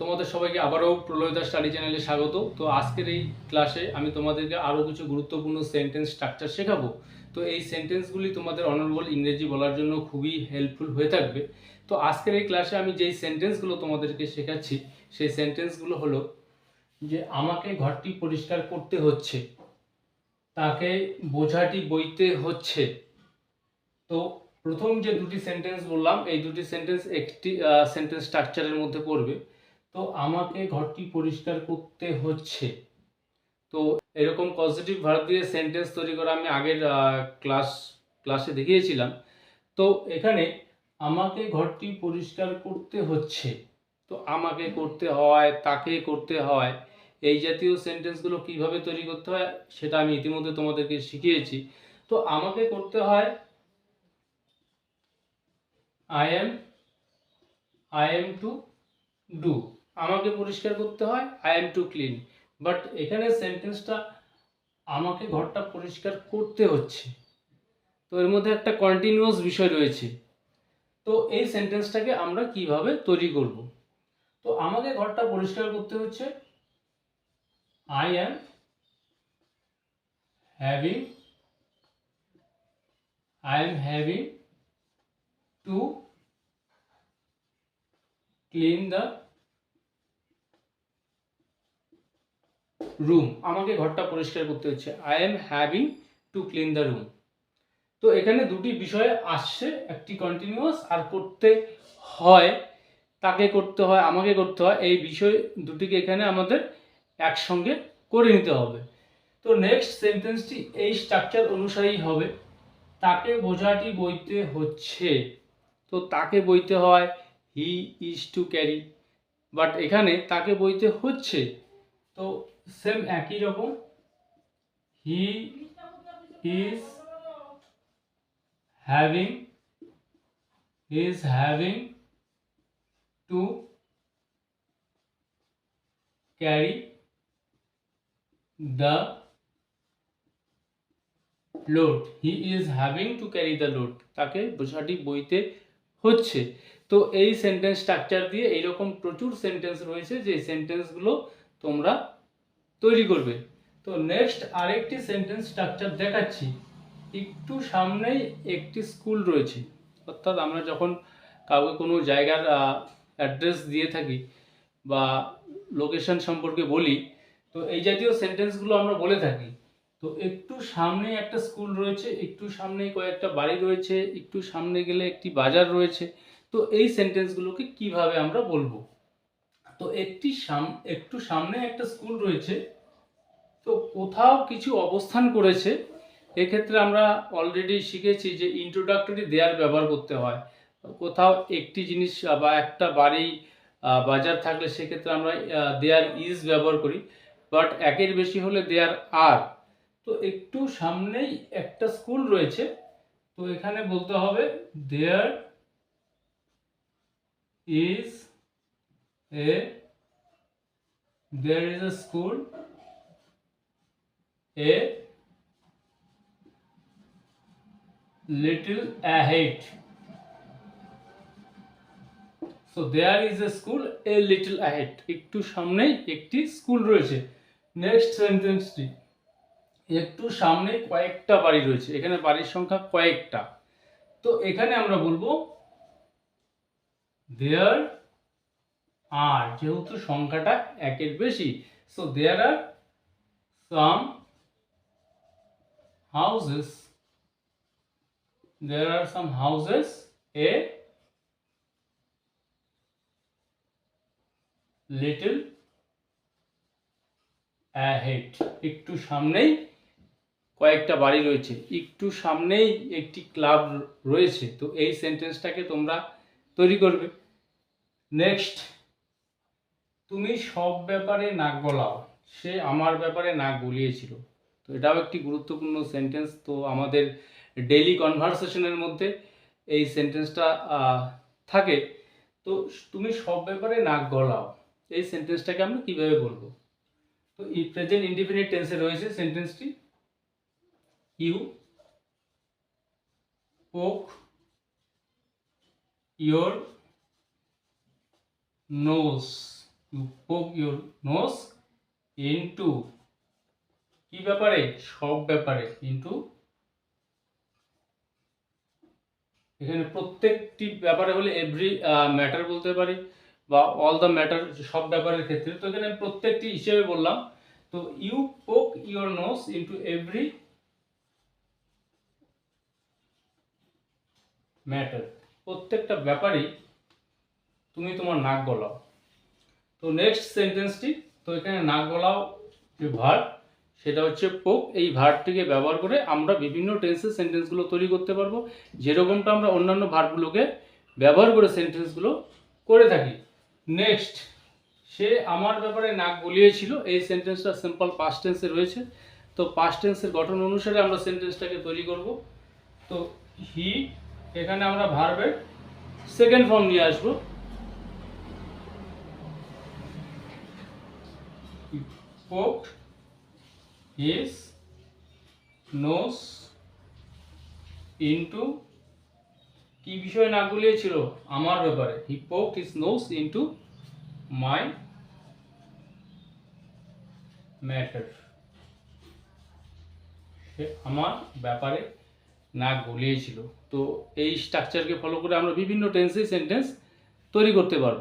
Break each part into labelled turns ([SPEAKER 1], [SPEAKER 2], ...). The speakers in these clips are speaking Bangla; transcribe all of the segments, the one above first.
[SPEAKER 1] তোমাদের সবাইকে আবারও প্রলয়দা স্টাডি চ্যানেলে স্বাগত। তো আজকের এই ক্লাসে আমি তোমাদেরকে আরও কিছু গুরুত্বপূর্ণ সেন্টেন্স স্ট্রাকচার শেখাবো। তো এই সেন্টেন্সগুলি তোমাদের অনর্বল ইংরেজি বলার জন্য খুবই হেল্পফুল হয়ে থাকবে। তো আজকের এই ক্লাসে আমি যেই সেন্টেন্সগুলো তোমাদেরকে শেখাচ্ছি, সেই সেন্টেন্সগুলো হলো যে আমাকে ঘরটি পরিষ্কার করতে হচ্ছে, তাকে বোঝাটি বইতে হচ্ছে। তো প্রথম যে দুটি সেন্টেন্স বললাম, এই দুটি সেন্টেন্স একটি সেন্টেন্স স্ট্রাকচারের মধ্যে পড়বে। তো আমাকে ঘরটি পরিষ্কার করতে হচ্ছে। তো এরকম পজিটিভ ভার্ব দিয়ে সেন্টেন্স তৈরি করা আমি আগের ক্লাস ক্লাসে দেখিয়েছিলাম। তো এখানে আমাকে ঘরটি পরিষ্কার করতে হচ্ছে। তো আমাকে করতে হয়, তাকে করতে হয়, এই জাতীয় সেন্টেন্সগুলো কীভাবে তৈরি করতে হয় সেটা আমি ইতিমধ্যে তোমাদেরকে শিখিয়েছি। তো আমাকে করতে হয় I am I am to do আমাকে পরিষ্কার করতে হয় I am to clean but এখানে সেন্টেন্সটা আমাকে ঘরটা পরিষ্কার করতে হচ্ছে। তো এর মধ্যে একটা কন্টিনিউয়াস বিষয় রয়েছে। তো এই সেন্টেন্সটাকে আমরা কীভাবে তৈরি করব? তো আমাকে ঘরটা পরিষ্কার করতে হচ্ছে। I am having I am having to clean the room আমাকে ঘরটা পরিষ্কার করতে হচ্ছে। I am having to clean the room তো এখানে দুটি বিষয় আসছে, একটি কন্টিনিউয়াস আর করতে হয়, তাকে করতে হয়, আমাকে করতে হয়, এই বিষয় দুটিকে এখানে আমাদের একসঙ্গে করে নিতে হবে। তো নেক্সট সেন্টেন্সটি এই স্ট্রাকচার অনুসারেই হবে। তাকে বোঝাটি বইতে হচ্ছে। তো তাকে বইতে হয় he is to carry but এখানে তাকে বইতে হচ্ছে। তো সেম একই রকম। He is having is having to carry the load he is having to carry the load তাকে বোঝাটি বইতে হচ্ছে। তো এই সেন্টেন্স স্ট্রাকচার দিয়ে এইরকম প্রচুর সেন্টেন্স রয়েছে যে সেন্টেন্সগুলো তোমরা তৈরি করবে। তো নেক্সট আরেকটি সেন্টেন্স স্ট্রাকচার দেখাচ্ছি। একটু সামনেই একটি স্কুল রয়েছে। অর্থাৎ আমরা যখন কাউকে কোনো জায়গার অ্যাড্রেস দিয়ে থাকি বা লোকেশন সম্পর্কে বলি, তো এই জাতীয় সেন্টেন্সগুলো আমরা বলে থাকি। তো একটু সামনে একটা স্কুল রয়েছে, একটু সামনে কয়েকটা বাড়ি রয়েছে, একটু সামনে গেলে একটি বাজার রয়েছে। তো এই সেন্টেন্সগুলোকে কীভাবে আমরা বলব? তো একটি সাম, একটু সামনে একটা স্কুল রয়েছে, তো কোথাও কিছু অবস্থান করেছে, এক্ষেত্রে আমরা অলরেডি শিখেছি যে ইন্ট্রোডাক্টরি দেয়ার ব্যবহার করতে হয়। কোথাও একটি জিনিস বা একটা বাড়ি বাজার থাকলে সেক্ষেত্রে আমরা দেয়ার ইজ ব্যবহার করি বাট একের বেশি হলে দেয়ার আর তো একটু সামনেই একটা স্কুল রয়েছে, তো এখানে বলতে হবে there is a there is a school a little ahead. So, there is a school, a little ahead. একটু সামনেই একটি স্কুল রয়েছে। নেক্সট সেন্টেন্সটি একটু সামনে কয়েকটা বাড়ি রয়েছে। এখানে বাড়ির সংখ্যা কয়েকটা। তো, এখানে আমরা বলব দেয়ার আর যেহেতু সংখ্যাটা একের বেশি so there are some houses there are some houses a little ahead. একটু সামনেই কয়েকটা বাড়ি রয়েছে, একটু সামনেই একটি ক্লাব রয়েছে, তো এই সেন্টেন্সটাকে তোমরা তৈরি করবে। নেক্সট তুমি সব ব্যাপারে নাক গলাও। সে আমার ব্যাপারে নাক গলিয়েছিল তো এটাও একটি গুরুত্বপূর্ণ সেন্টেন্স তো আমাদের ডেইলি কনভারসেশনের মধ্যে এই সেন্টেন্সটা থাকে। তো তুমি সব ব্যাপারে নাক গলাও। এই সেন্টেন্সটাকে আমরা কীভাবে বলব? তো এই প্রেজেন্ট ইনডিফিনিট টেন্সে রয়েছে সেন্টেন্সটি you, poke, your, nose. You poke your nose into কি ব্যাপারে? সব ব্যাপারে কিন্তু এখানে প্রত্যেকটি ব্যাপারে হলে এভরি ম্যাটার বলতে পারি বা অল দ্য ম্যাটার সব ব্যাপারের ক্ষেত্রে। তো এখানে প্রত্যেকটি হিসেবে বললাম। তো you poke your nose into every matter প্রত্যেকটা ব্যাপারেই তুমি তোমার নাক গলাও। তো নেক্সট সেন্টেন্সটি তো এখানে নাক গলাও যে ভার্ব সেটা হচ্ছে পোক এই ভার্বটিকে ব্যবহার করে আমরা বিভিন্ন টেন্সের সেন্টেন্সগুলো তৈরি করতে পারব। যেরকমটা আমরা অন্যান্য ভার্বগুলোকে ব্যবহার করে সেন্টেন্সগুলো করে থাকি। নেক্সট সে আমার ব্যাপারে নাক গলিয়েছিল, এই সেন্টেন্সটা সিম্পল পাস্ট টেন্সে রয়েছে। তো পাস্ট টেন্সের গঠন অনুসারে আমরা সেন্টেন্সটাকে তৈরি করব। তো হি এখানে আমরা ভার্বের সেকেন্ড ফর্ম নিয়ে আসব। Poked his nose into কি বিষয়ে নাক গলিয়েছিল আমার ব্যাপারে। He poked his nose into my matter আমার ব্যাপারে নাক গলিয়েছিল তো এই স্ট্রাকচারকে ফলো করে আমরা বিভিন্ন টেন্সে সেন্টেন্স তৈরি করতে পারব।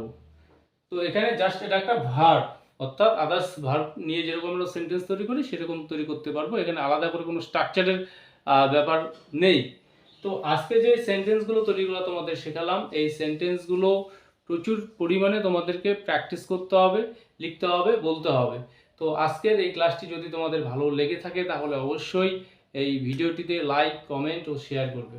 [SPEAKER 1] তো এখানে জাস্ট এটা একটা ভার্ব অর্থাৎ আদার্স ভার্ব নিয়ে যেরকম আমরা সেন্টেন্স তৈরি করি, সেরকম তৈরি করতে পারব। এখানে আলাদা করে কোনো স্ট্রাকচারের ব্যাপার নেই। তো আজকে যে সেন্টেন্সগুলো তৈরি করা তোমাদের শেখালাম, এই সেন্টেন্সগুলো প্রচুর পরিমাণে তোমাদেরকে প্র্যাকটিস করতে হবে, লিখতে হবে, বলতে হবে। তো আজকের এই ক্লাসটি যদি তোমাদের ভালো লেগে থাকে, তাহলে অবশ্যই এই ভিডিওটিতে লাইক কমেন্ট ও শেয়ার করবে।